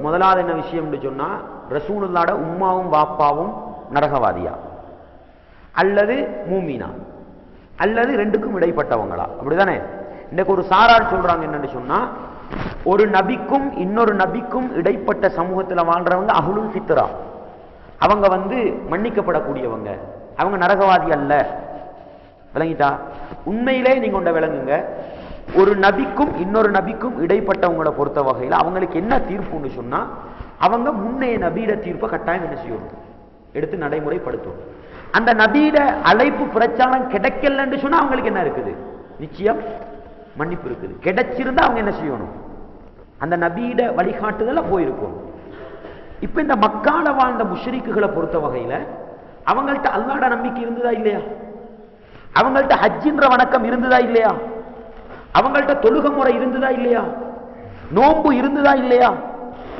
முதலாவது என்ன விஷயம்னு சொன்னா ரசூலுல்லாட உம்மாவும் வாப்பாவும் நரகவாதியா? அல்லது மூமினா? அல்லது ரெண்டுக்கும் இடைப்பட்டவங்களா? அப்படிதானே? இன்னைக்கு ஒரு சாரார் சொல்றாங்க என்னன்னு சொன்னா ஒரு நபிக்கும் இன்னொரு நபிக்கும் இடைப்பட்ட சமூகத்துல வாழ்றவங்க அஹ்லுல் ஃபித்ரா. அவங்க வந்து மன்னிக்கப்படக்கூடியவங்க. அவங்க நரகவாதி அல்ல. விளங்கிட்டா? உண்மையிலே நீங்க கொண்ட விளங்குங்க. ஒரு நபிக்கும் இன்னொரு நபிக்கும் இடைப்பட்டவங்களை பொறுத்த வகையில் அவங்களுக்கு என்ன தீர்ப்புன்னு சொன்னால் அவங்க முன்னைய நபியிட தீர்ப்பை கட்டாயம் என்ன செய்யணும் எடுத்து நடைமுறைப்படுத்தும். அந்த நபியிட அழைப்பு பிரச்சாரம் கிடைக்கலன்னு சொன்னால் அவங்களுக்கு என்ன இருக்குது? நிச்சயம் மன்னிப்பு இருக்குது. கிடைச்சிருந்தா அவங்க என்ன செய்யணும்? அந்த நபியிட வழிகாட்டுதல போயிருக்கும். இப்போ இந்த மக்கால வாழ்ந்த முஷரிக்குகளை பொறுத்த வகையில் அவங்கள்ட்ட அல்லாட நம்பிக்கை இருந்ததா இல்லையா? அவங்கள்ட்ட ஹஜ்ஜின்ற வணக்கம் இருந்ததா இல்லையா? அவங்கள்ட்ட தொழுக முறை இருந்ததா இல்லையா? நோன்பு இருந்ததா இல்லையா?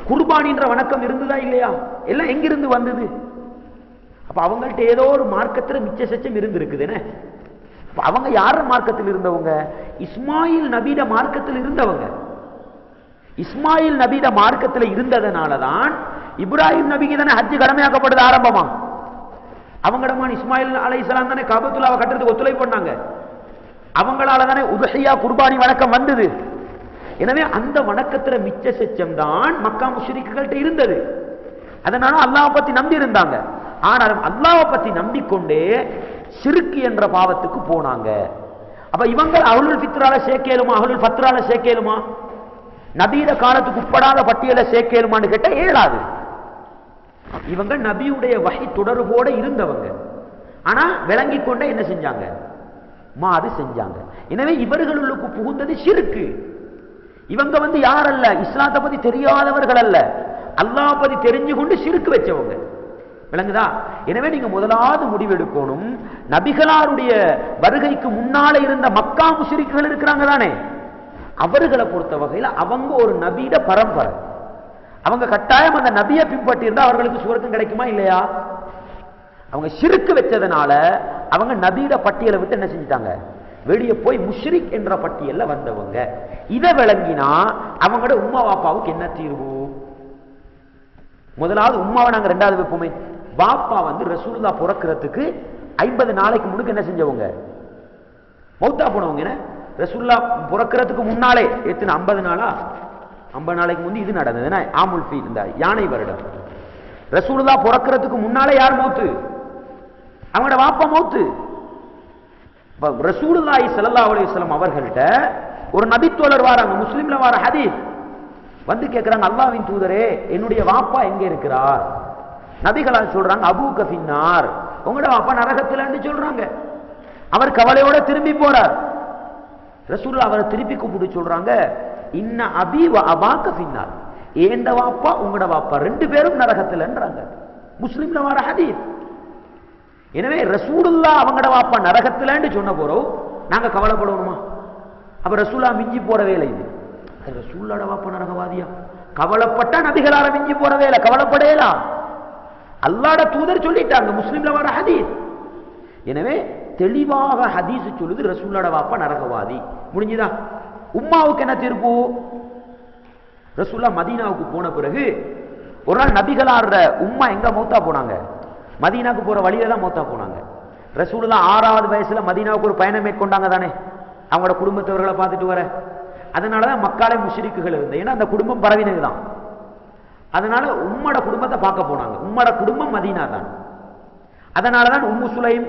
குர்பானின்ற வணக்கம் இருந்ததா இல்லையா? எல்லாம் எங்கிருந்து வந்தது? அப்ப அவங்கள்ட்ட ஏதோ ஒரு மார்க்கத்துல மிச்ச சச்சம் இருந்திருக்குதுன்னு அவங்க யார மார்க்கத்தில் இருந்தவங்க? இஸ்மாயில் நபீட மார்க்கத்தில் இருந்தவங்க. இஸ்மாயில் நபீட மார்க்கத்தில் இருந்ததனாலதான் இப்ராஹிம் நபிக்கு தானே ஹஜ்ஜு கடமையாக்கப்படுது ஆரம்பமா. அவங்கடமான இஸ்மாயில் அலை இஸ்லாம் தானே கபத்துலாவை கட்டுறதுக்கு ஒத்துழைப்பு பண்ணாங்க. அவங்களால தானே உதஹியா குர்பானி வணக்கம் வந்தது. எனவே அந்த வணக்கத்துல மிச்ச செச்சம் தான் மக்கா முஷரிக்குகள்கிட்ட இருந்தது. அதனால அல்லாவை பத்தி நம்பி இருந்தாங்க ஆனாலும் அல்லாவை பத்தி நம்பிக்கொண்டே சிறுக்கு என்ற பாவத்துக்கு போனாங்க. அப்ப இவங்க அருள் பித்ரால சேர்க்கலுமா அருள் பத்ரால சேர்க்கலுமா நபீத காலத்துக்கு உட்படாத பட்டியலை சேர்க்கலுமான்னு கேட்ட ஏழாது. இவங்க நபியுடைய வகை தொடர்போட இருந்தவங்க. ஆனா விளங்கி கொண்டே என்ன செஞ்சாங்க? மாறு செஞ்சாங்க. எனவே இவர்களுக்கு புகுந்தது சிறுக்கு. இவங்க வந்து யார் அல்ல இஸ்லாத்தை பத்தி தெரியாதவர்கள் அல்ல. அல்லாஹ் பத்தி தெரிஞ்சு கொண்டு சிறுக்கு வச்சவங்க. விளங்குதா? எனவே நீங்க முதலாவது முடிவெடுக்கணும். நபிகளாருடைய வருகைக்கு முன்னால இருந்த மக்கா முஷிரிக்குகள் இருக்கிறாங்க தானே? அவர்களை பொறுத்த வகையில் அவங்க ஒரு நபீட பரம்பரை. அவங்க கட்டாயம் அந்த நபியை பின்பற்றி இருந்தால் அவர்களுக்கு சுவர்க்கம் கிடைக்குமா இல்லையா? அவங்க சிறுக்கு வச்சதுனால அவங்க நபீட பட்டியலை விட்டு என்ன செஞ்சிட்டாங்க? வெளியே போய் முஷ்ரிக் என்ற பட்டியலில் வந்தவங்க. இதை விளங்கினா அவங்களோட உமா பாப்பாவுக்கு என்ன தீர்வு? முதலாவது உமாவை நாங்கள் ரெண்டாவது வைப்போமே. பாப்பா வந்து ரசூல்லா பிறக்கிறதுக்கு ஐம்பது நாளைக்கு முன்னுக்கு என்ன செஞ்சவங்க? மௌத்தா போனவங்க என்ன? ரசூல்லா பிறக்கிறதுக்கு முன்னாலே எத்தனை? ஐம்பது நாளா? ஐம்பது நாளைக்கு முந்தி இது நடந்தது. ஆமுல் ஃபீல் இந்த யானை வருடம். ரசூலா பிறக்கிறதுக்கு முன்னாலே யார் மௌத்து? அவங்களோட வாப்பா மௌத்து. ரசூலுல்லாஹி சல்லா அலிஸ்லாம் அவர்கள்ட்ட ஒரு நபித்தோழர் வாராங்க முஸ்லீம்ல வர ஹதீஸ். வந்து கேட்கிறாங்க அல்லாவின் தூதரே என்னுடைய வாப்பா எங்க இருக்கிறார்? நபிகளால் சொல்றாங்க அபூ கஃபின்னார். உங்களோட வாப்பா நரகத்தில் சொல்றாங்க. அவர் கவலையோட திரும்பி போறார். ரசூல்லா அவரை திருப்பி கூப்பிட்டு சொல்றாங்க இன்ன அபி வ கஃபின்னார். ஏண்ட வாப்பா? உங்களோட வாப்பா ரெண்டு பேரும் நரகத்தில்ன்றாங்க முஸ்லீம்ல வர ஹதீஸ். எனவே ரசூலுல்லா அவங்கட வாப்பா நரகத்திலன்னு சொன்ன போறோம். நாங்க கவலைப்படணுமா? அப்ப ரசூலா மிஞ்சி போற வேலை இது. ரசூல்லாட வாப்பா நரகவாதியா? கவலைப்பட்டா நபிகளால மிஞ்சி போற வேலை. கவலைப்படையலாம் அல்லாட தூதர் சொல்லிட்டாங்க முஸ்லீம்ல வர ஹதீஸ். எனவே தெளிவாக ஹதீஸ் சொல்லுது ரசூல்லாட வாப்பா நரகவாதி. முடிஞ்சுதா? உம்மாவுக்கு என்ன தீர்ப்பு? ரசூல்லா மதீனாவுக்கு போன பிறகு ஒரு நாள் நபிகளாடுற உம்மா எங்க மௌத்தா போனாங்க? மதீனாவுக்கு போகிற வழியில தான் மௌத்தா போனாங்க. ரசூலுல்லா ஆறாவது வயசில் மதீனாவுக்கு ஒரு பயணம் மேற்கொண்டாங்க தானே. அவங்களோட குடும்பத்தவர்களை பார்த்துட்டு வர. அதனாலதான் மக்காலே முஷரிக்குகள் இருந்தது. ஏன்னா அந்த குடும்பம் பரவினது தான். அதனால உம்மோட குடும்பத்தை பார்க்க போனாங்க. உம்மோட குடும்பம் மதீனா தான். அதனாலதான் உம்மு சுலைம்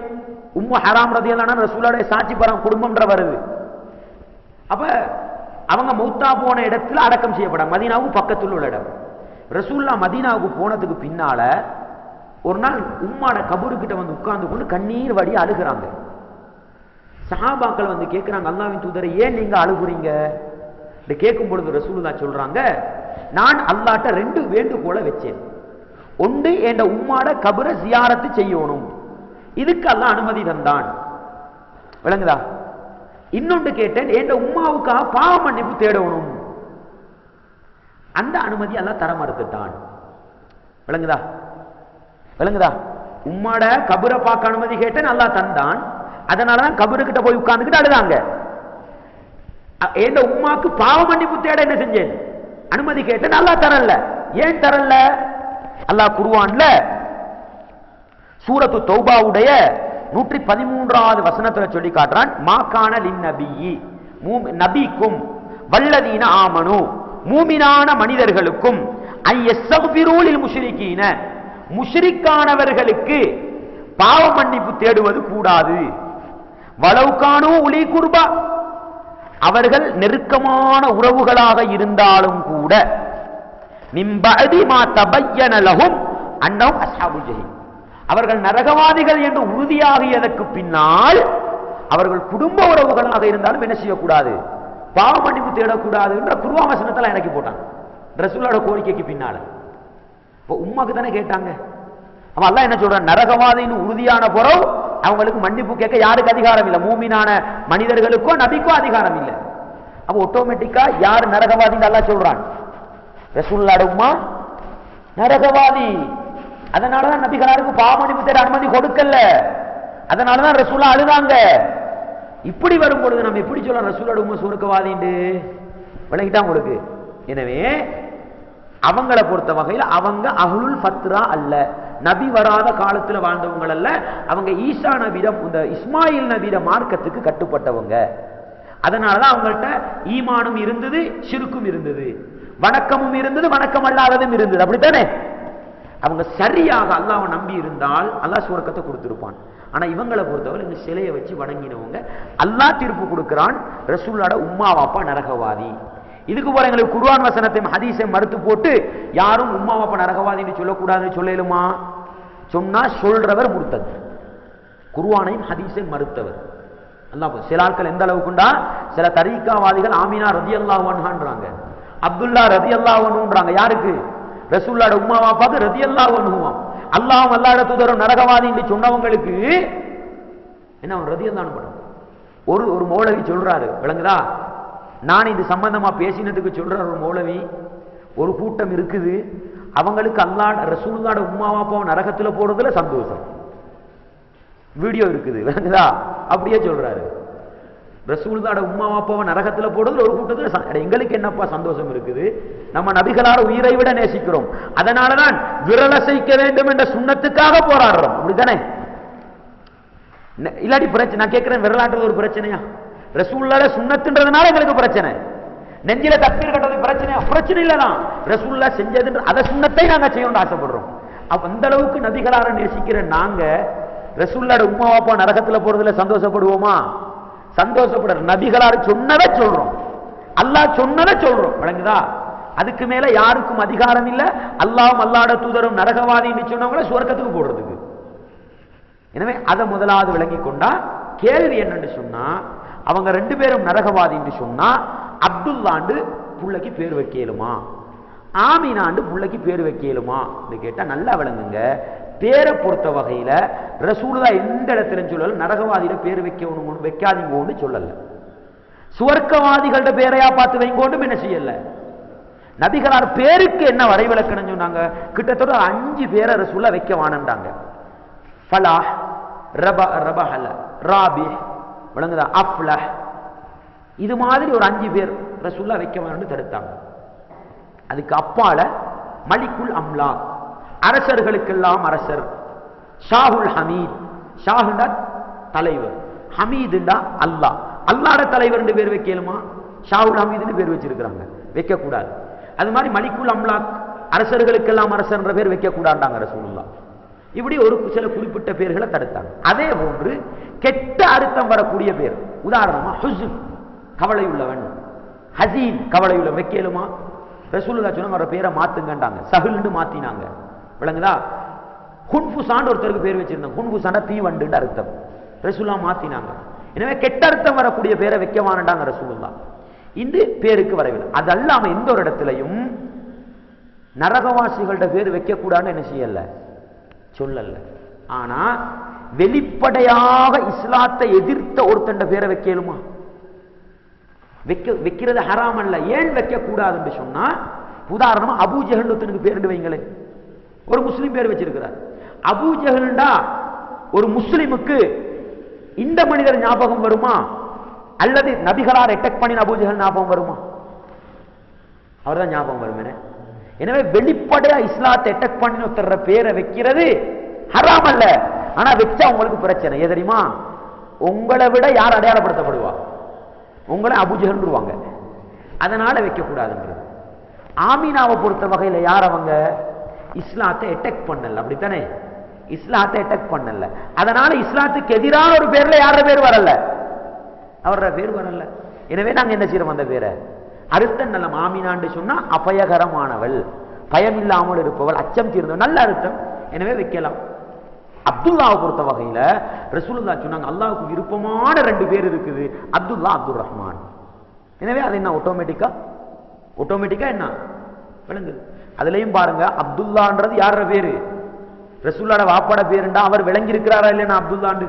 உம்மு ஹராம் ரதியல்லான ரசூலோட சாட்சி பரம் குடும்பம்ன்ற வருது. அப்போ அவங்க மௌத்தா போன இடத்துல அடக்கம் செய்யப்பட மதீனாவுக்கு பக்கத்தில் உள்ள இடம். ரசூல்லா மதீனாவுக்கு போனதுக்கு பின்னால ஒரு நாள் உம்மாட கபூருக்கிட்ட வந்து உட்கார்ந்து கொண்டு கண்ணீர் வடி அழுகிறாங்க. சஹாபாக்கள் வந்து கேட்கிறாங்க அல்லாவின் தூதரை ஏன் நீங்க அழுகுறீங்க? கேட்கும் பொழுது ரசூலுல்லா சொல்றாங்க நான் அல்லாட்ட ரெண்டு வேண்டுகோளை வச்சேன். ஒன்று என் உம்மாட கபரை ஜியாரத்து செய்யணும். இதுக்கு அல்ல அனுமதி தந்தான். விளங்குதா? இன்னொன்று கேட்டேன் என் உம்மாவுக்காக பாவ மன்னிப்பு தேடணும். அந்த அனுமதி எல்லாம் தர மறுத்துட்டான் விளங்குதா? விளங்குதா? உம்மாட கபரை பார்க்க அனுமதி கேட்டு நல்லா தந்தான். அதனாலதான் கபருக்கிட்ட போய் உட்கார்ந்துக்கிட்டு அழுதாங்க. என் உம்மாக்கு பாவ மன்னிப்பு தேட என்ன செஞ்சேன்? அனுமதி கேட்டு நல்லா தரல. ஏன் தரல? அல்லாஹ் குருவான்ல சூரத்து தௌபாவுடைய நூற்றி பதிமூன்றாவது வசனத்துல சொல்லி காட்டுறான் மாக்கான லின் நபிக்கும் வல்லதீன ஆமனு மூமினான மனிதர்களுக்கும் ஐயஸ்தகுபிரூலில் முஷ்ரிக்கீன முஷ்ரிக்கானவர்களுக்கு பாவ மன்னிப்பு தேடுவது கூடாது. வளவுக்கானோ ஒளி குர்பா. அவர்கள் நெருக்கமான உறவுகளாக இருந்தாலும் கூட மிம்பதி அவர்கள் நரகவாதிகள் என்று உறுதியாகியதற்கு பின்னால் அவர்கள் குடும்ப உறவுகளாக இருந்தாலும் என்ன செய்யக்கூடாது? பாவ மன்னிப்பு தேடக்கூடாது என்ற குருவாவசனத்தில் இறக்கி போட்டான் ரசூலோட கோரிக்கைக்கு பின்னால். இப்போ உம்மாக்கு தானே கேட்டாங்க. அவன் அல்ல என்ன சொல்றான்? நரகவாதின்னு உறுதியான புறம் அவங்களுக்கு மன்னிப்பு கேட்க யாருக்கு அதிகாரம் இல்லை? மூமினான மனிதர்களுக்கோ நபிக்கோ அதிகாரம் இல்லை. அப்போ ஆட்டோமேட்டிக்கா யார் நரகவாதின்னு அல்லா சொல்றான்? ரசூல்லாட நரகவாதி. அதனாலதான் நபிகளாருக்கு பாவமன்னிப்பு தேட அனுமதி கொடுக்கல. அதனாலதான் ரசூலா அழுதாங்க. இப்படி வரும் பொழுது நம்ம எப்படி சொல்லலாம்? ரசூல் அடுமா சுருக்கவாதிண்டு விளங்கிட்டான் உங்களுக்கு. எனவே அவங்கள பொறுத்த வகையில் அவங்க அஹ்லுல் ஃபத்ரா அல்ல. நபி வராத காலத்துல வாழ்ந்தவங்க அல்ல அவங்க ஈசா நபிடம் இந்த இஸ்மாயில் நபிட மார்க்கத்துக்கு கட்டுப்பட்டவங்க. அதனாலதான் அவங்கள்ட்ட ஈமானும் இருந்தது சிறுக்கும் இருந்தது. வணக்கமும் இருந்தது வணக்கம் அல்லாததும் இருந்தது. அப்படித்தானே? அவங்க சரியாக அல்லாஹ்வை நம்பி இருந்தால் அல்லாஹ் சுவர்க்கத்தை கொடுத்துருப்பான். ஆனா இவங்களை பொறுத்தவரை இந்த சிலையை வச்சு வணங்கினவங்க அல்லாஹ் தீர்ப்பு கொடுக்கிறான். ரசூல்லாட உம்மா வாப்பா நரகவாதி. இதுக்கு போல எங்களுக்கு குருவான் வசனத்தையும் ஹதீஸை மறுத்து போட்டு யாரும் உம்மா அப்ப நரகவாதின்னு சொல்லக்கூடாதுன்னு சொல்லலுமா? சொன்னா சொல்றவர் முர்த்தத். குர்ஆனையும் ஹதீஸையும் மறுத்தவர். அல்லாஹ் சில ஆட்கள் எந்த அளவுக்குண்டா சில தரீக்காவாதிகள் ஆமினா ரதி அல்லாஹான்றாங்க அப்துல்லா ரதி அல்லாஹன்றாங்க யாருக்கு? ரசூல்லாட உமாவா பார்த்து ரதி அல்லாஹன்னுவான் அல்லாஹ் அல்லாட தூதரும் நரகவாதி என்று சொன்னவங்களுக்கு என்ன அவன் ரதி அல்லான்னு ஒரு ஒரு மௌலவி சொல்றாரு விளங்குதா? நான் இது சம்பந்தமா பேசினதுக்கு சொல்ற ஒரு மௌலவி. ஒரு கூட்டம் இருக்குது. அவங்களுக்கு அல்லா ரசூல்லாட உம்மா வாப்பாவை நரகத்துல போறதுல சந்தோஷம். வீடியோ இருக்குது. அப்படியே சொல்றாரு. ரசூல்தாட உம்மா அப்பாவை நரகத்துல போடுறது ஒரு கூட்டத்துல எங்களுக்கு என்னப்பா சந்தோஷம் இருக்குது? நம்ம நபிகளால் உயிரை விட நேசிக்கிறோம். அதனாலதான் விரலசைக்க வேண்டும் என்ற சுண்ணத்துக்காக போராடுறோம். அப்படித்தானே? இல்லாட்டி பிரச்சனை நான் கேட்கிறேன் விரலாட்டுறது ஒரு பிரச்சனையா? ரசூல்லால சுண்ணத்துன்றதுனால எங்களுக்கு பிரச்சனை. நெஞ்சில தப்பீர் கட்டது பிரச்சனையா பிரச்சனை இல்லதான் ரசூல்லா செஞ்சதுன்ற அத சுண்ணத்தை நாங்க செய்யணும்னு ஆசைப்படுறோம். அப்ப அந்த அளவுக்கு நபிகளார நேசிக்கிற நாங்க ரசூல்லாட உமா அப்பா நரகத்துல போறதுல சந்தோஷப்படுவோமா? சந்தோஷப்படுற நபிகளார் சொன்னதை சொல்றோம். அல்லாஹ் சொன்னதை சொல்றோம். விளங்குதா? அதுக்கு மேல யாருக்கும் அதிகாரம் இல்ல. அல்லாவும் அல்லாட தூதரும் நரகவாதின்னு சொன்னவங்கள சுவர்க்கத்துக்கு போடுறதுக்கு. எனவே அதை முதலாவது விளங்கி கொண்டா கேள்வி என்னன்னு சொன்னா அவங்க ரெண்டு பேரும் நரகவாதின்னு சொன்னா அப்துல்லாண்டு புள்ளைக்கு பேர் வைக்கலுமா? ஆமினாண்டு புள்ளைக்கு பேர் வைக்கலுமா? கேட்டால் நல்லா விளங்குங்க. பேரை பொறுத்த வகையில ரசூலா எந்த இடத்துல சொல்லல நரகவாதியில பேர் வைக்கணும் வைக்காதீங்கன்னு சொல்லல. சுவர்க்கவாதிகளோட பேரையா பார்த்து வைங்கோண்டும் என்ன செய்யல? நபிகளார் பேருக்கு என்ன வரைவிலக்கணும் சொன்னாங்க? கிட்டத்தட்ட அஞ்சு பேரை ரசூலா வைக்க வானன்றாங்க. ஃபலாஹ் ரப ரபஹல ராபி விளங்குதா? அஃப்லஹ் இது மாதிரி ஒரு அஞ்சு பேர் ரசூல்லா வைக்க வேணும்னு தடுத்தாங்க. அதுக்கு அப்பால மலிக்குல் அம்லா. அரசர்களுக்கெல்லாம் அரசர். ஷாஹுல் ஹமீத். ஷாஹுண்டா தலைவர். ஹமீதுண்டா அல்லாஹ். அல்லாட தலைவர் பேர் வைக்கலுமா? ஷாஹுல் ஹமீதுன்னு பேர் வச்சிருக்கிறாங்க. வைக்கக்கூடாது. அது மாதிரி மலிக்குல் அம்லாக் அரசர்களுக்கெல்லாம் அரசர்ன்ற பேர் வைக்கக்கூடாண்டாங்க ரசூலுல்லா இப்படி ஒரு சில குறிப்பிட்ட பேர்களை தடுத்தாங்க. அதே போன்று கெட்ட அர்த்தம் வரக்கூடிய பேர். உதாரணமா ஹுசுன் கவலை உள்ளவன். ஹசீன் கவலை உள்ள வைக்கலுமா ரசூலுல்லா சொன்ன பேரை மாத்துங்கண்டாங்க சகுல்னு மாத்தினாங்க. விளங்குதா? ஹுன்புசான் ஒருத்தருக்கு பேர் வச்சிருந்தாங்க ஹுன்புசான தீவண்டுன்னு அர்த்தம். ரசூல்லா மாத்தினாங்க. எனவே கெட்ட அர்த்தம் வரக்கூடிய பேரை வைக்க வானண்டாங்க ரசூலுல்லா இந்த பேருக்கு வரவில்லை. அது அல்லாம எந்த ஒரு இடத்துலையும் நரகவாசிகள்ட பேர் வைக்கக்கூடாதுன்னு என்ன செய்யல? சொல்லல. ஆனா வெளிப்படையாக இஸ்லாத்தை எதிர்த்த ஒருத்தண்ட பேரை வைக்கலுமா? வைக்க வைக்கிறது ஹராம் அல்ல. ஏன் வைக்க கூடாதுன்னு சொன்னா உதாரணமா அபூ ஜஹல் ஒருத்தனுக்கு பேர் வைங்களேன் ஒரு முஸ்லீம் பேர் வச்சிருக்கிறார். அபு ஜஹல்டா ஒரு முஸ்லிமுக்கு இந்த மனிதர் ஞாபகம் வருமா? அல்லது நபிகளார் அட்டாக் பண்ணின அபூ ஞாபகம் வருமா? அவர்தான் ஞாபகம் வரும் எனவே வெளிப்படையா இஸ்லாத்தை அட்டாக் பண்ணி ஒருத்தர் பேரை வைக்கிறது ஹராம் அல்ல. ஆனா வச்சா உங்களுக்கு பிரச்சனை. எது தெரியுமா? உங்களை விட யார் அடையாளப்படுத்தப்படுவா? உங்களை அபுஜகன்றுவாங்க அதனால வைக்கக்கூடாதுன்றது. ஆமீனாவை பொறுத்த வகையில் யார் அவங்க? இஸ்லாத்தை அட்டாக் பண்ணல. அப்படித்தானே? இஸ்லாத்தை அட்டாக் பண்ணல. அதனால இஸ்லாத்துக்கு எதிரான ஒரு பேர்ல யார பேர் வரல? அவரோட பேர் வரல. எனவே நாங்க என்ன செய்யறோம் அந்த பேரை? அர்த்தம் நல்ல மாமினான்னு சொன்னா அபயகரமானவள். பயம் இல்லாமல் இருப்பவள். அச்சம் தீர்ந்தவள். நல்ல அர்த்தம். எனவே வைக்கலாம். அப்துல்லாவை பொறுத்த வகையில ரசூலுல்லா சொன்னாங்க அல்லாவுக்கு விருப்பமான ரெண்டு பேர் இருக்குது அப்துல்லா அப்துல் ரஹ்மான். எனவே அது என்ன ஆட்டோமேட்டிக்கா ஆட்டோமேட்டிக்கா என்ன? விளங்குது. அதுலயும் பாருங்க அப்துல்லான்றது யாரோட பேரு? ரசூல்லாட வாப்பாட பேருண்டா அவர் விளங்கியிருக்கிறாரா இல்லைன்னா அப்துல்லாண்டு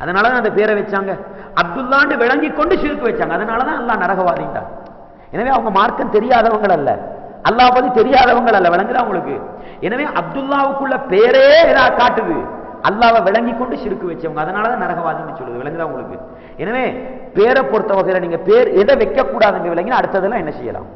அதனாலதான் அந்த பேரை வச்சாங்க. அப்துல்லாண்டு விளங்கி கொண்டு சிறுக்கு வச்சாங்க. அதனாலதான் அல்லாஹ் நரகவாதின்டா எனவே அவங்க மார்க்கம் தெரியாதவங்க அல்ல அல்லாஹ் பத்தி தெரியாதவங்க அல்ல விளங்குதா உங்களுக்கு? எனவே அப்துல்லாவுக்குள்ள பேரே ஏதா காட்டுது. அல்லாவை விளங்கி கொண்டு சிறுக்கு வச்சவங்க. அதனாலதான் நரகவாதின்னு சொல்லுது. விளங்குதா உங்களுக்கு? எனவே பேரை பொறுத்த வகையில நீங்க பேர் எதை வைக்க விளங்கினா விளங்கி அடுத்ததெல்லாம் என்ன செய்யலாம்?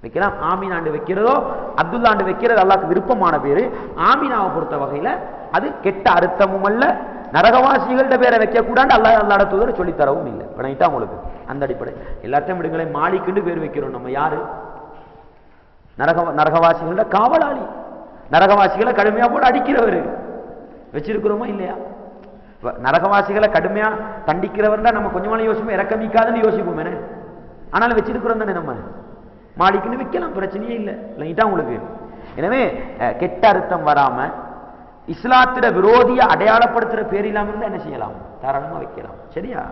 வைக்கலாம். ஆமீனாண்டு வைக்கிறதோ அப்துல்லாண்டு வைக்கிறது அல்லாக்கு விருப்பமான பேரு. ஆமீனாவை பொறுத்த வகையில அது கெட்ட அர்த்தமும் அல்ல. நரகவாசிகள்ட்ட பேரை வைக்க கூடாது அல்லாஹ் அல்லாட தூதர் சொல்லித் தரவும் இல்லை. விளங்கிட்டா உங்களுக்கு? அந்த அடிப்படை. எல்லாத்தையும் விடுங்களேன். மாலிக்குன்னு பேர் வைக்கிறோம் நம்ம. யாரு? நரக நரகவாசிகளோட காவலாளி. நரகவாசிகளை கடுமையாக போட்டு அடிக்கிறவர். வச்சிருக்கிறோமா இல்லையா? நரகவாசிகளை கடுமையா தண்டிக்கிறவர் நம்ம கொஞ்சமான யோசிப்போம் இறக்கமிக்காதுன்னு யோசிப்போம் என்ன? ஆனாலும் வச்சிருக்கிறோம் தானே நம்ம. மாடிக்குன்னு வைக்கலாம் பிரச்சனையே இல்லை. இல்லைங்கிட்டா உங்களுக்கு. எனவே கெட்ட அர்த்தம் வராம இஸ்லாத்திட விரோதிய அடையாளப்படுத்துற பேர் இல்லாமல் என்ன செய்யலாம்? தாராளமா வைக்கலாம். சரியா?